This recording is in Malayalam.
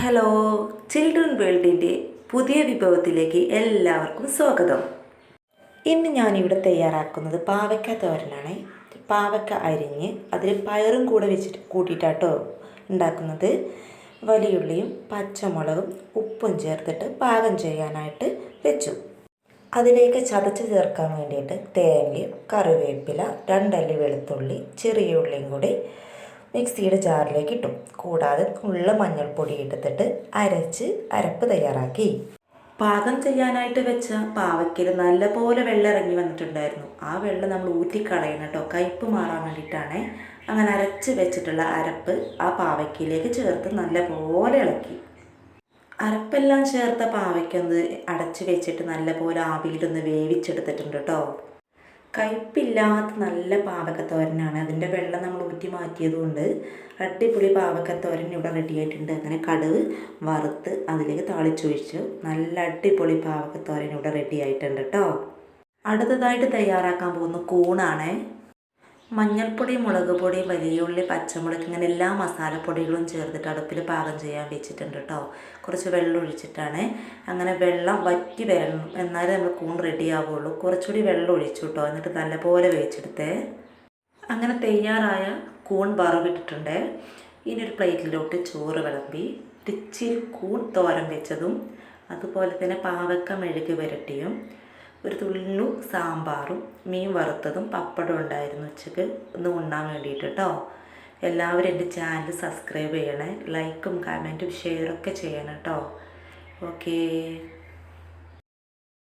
ഹലോ ചിൽഡ്രൻ വേൾഡിന്റെ പുതിയ വിഭവത്തിലേക്ക് എല്ലാവർക്കും സ്വാഗതം. ഇന്ന് ഞാനിവിടെ തയ്യാറാക്കുന്നത് പാവയ്ക്ക തോരനാണ്. പാവയ്ക്ക അരിഞ്ഞ് അതിൽ പയറും കൂടെ വെച്ചിട്ട് കൂട്ടിയിട്ടാട്ടോ ഉണ്ടാക്കുന്നത്. വലിയുള്ളിയും പച്ചമുളകും ഉപ്പും ചേർത്തിട്ട് പാകം ചെയ്യാനായിട്ട് വെച്ചു. അതിലേക്ക് ചതച്ച് ചേർക്കാൻ വേണ്ടിയിട്ട് തേങ്ങയും കറിവേപ്പില രണ്ടല്ലി വെളുത്തുള്ളി ചെറിയ ഉള്ളിയും കൂടി മിക്സിയുടെ ജാറിലേക്ക് ഇട്ടു. കൂടാതെ ഉള്ള മഞ്ഞൾപ്പൊടി എടുത്തിട്ട് അരച്ച് അരപ്പ് തയ്യാറാക്കി. പാകം ചെയ്യാനായിട്ട് വെച്ച പാവയ്ക്കൽ നല്ലപോലെ വെള്ളം ഇറങ്ങി വന്നിട്ടുണ്ടായിരുന്നു. ആ വെള്ളം നമ്മൾ ഊറ്റിക്കളയണം കേട്ടോ. കയ്പ്പ് മാറാൻ വേണ്ടിയിട്ടാണ്. അങ്ങനെ അരച്ച് വെച്ചിട്ടുള്ള അരപ്പ് ആ പാവയ്ക്കയിലേക്ക് ചേർത്ത് നല്ലപോലെ ഇളക്കി. അരപ്പെല്ലാം ചേർത്ത പാവയ്ക്കൊന്ന് അടച്ച് വെച്ചിട്ട് നല്ലപോലെ ആവിയിലൊന്ന് വേവിച്ചെടുത്തിട്ടുണ്ട് കേട്ടോ. കയ്പില്ലാത്ത നല്ല പാവക്കത്തോരനാണ്. അതിന്റെ വെള്ളം നമ്മൾ ഊറ്റി മാറ്റിയതുകൊണ്ട് അടിപൊളി പാവക്കത്തോരൻ ഇവിടെ റെഡി ആയിട്ടുണ്ട്. അങ്ങനെ കടുവ് വറുത്ത് അതിലേക്ക് താളിച്ചൊഴിച്ചു നല്ല അടിപൊളി പാവക്കത്തോരൻ ഇവിടെ റെഡി ആയിട്ടുണ്ട് കേട്ടോ അടുത്തതായിട്ട് തയ്യാറാക്കാൻ പോകുന്ന കൂണാണേ. മഞ്ഞൾപ്പൊടി മുളക് പൊടി വലിയുള്ളി പച്ചമുളക് ഇങ്ങനെ എല്ലാ മസാലപ്പൊടികളും ചേർത്തിട്ട് അടുപ്പിൽ പാകം ചെയ്യാൻ വെച്ചിട്ടുണ്ട് കേട്ടോ കുറച്ച് വെള്ളം ഒഴിച്ചിട്ടാണ്. അങ്ങനെ വെള്ളം വറ്റി വരണം. എന്നാലേ നമ്മൾ കൂൺ റെഡി ആവുള്ളൂ. കുറച്ചുകൂടി വെള്ളം ഒഴിച്ചു കേട്ടോ എന്നിട്ട് നല്ലപോലെ വേവിച്ചെടുത്തേ അങ്ങനെ തയ്യാറായ കൂൺ വറവിട്ടിട്ടുണ്ട്. ഇനി ഒരു പ്ലേറ്റിലോട്ട് ചോറ് വിളമ്പി ഇച്ചിരി കൂൺ തോരൻ വെച്ചതും അതുപോലെ തന്നെ പാവക്ക മെഴുകി വരട്ടിയും ഒരു തുള്ളു സാമ്പാറും മീൻ വറുത്തതും പപ്പടം ഉണ്ടായിരുന്നു ഉച്ചയ്ക്ക്. ഒന്ന് ഉണ്ണാൻ വേണ്ടിയിട്ട് കേട്ടോ എല്ലാവരും എന്റെ ചാനൽ സബ്സ്ക്രൈബ് ചെയ്യണേ. ലൈക്കും കമന്റും ഷെയറൊക്കെ ചെയ്യണം കേട്ടോ. ഓക്കേ.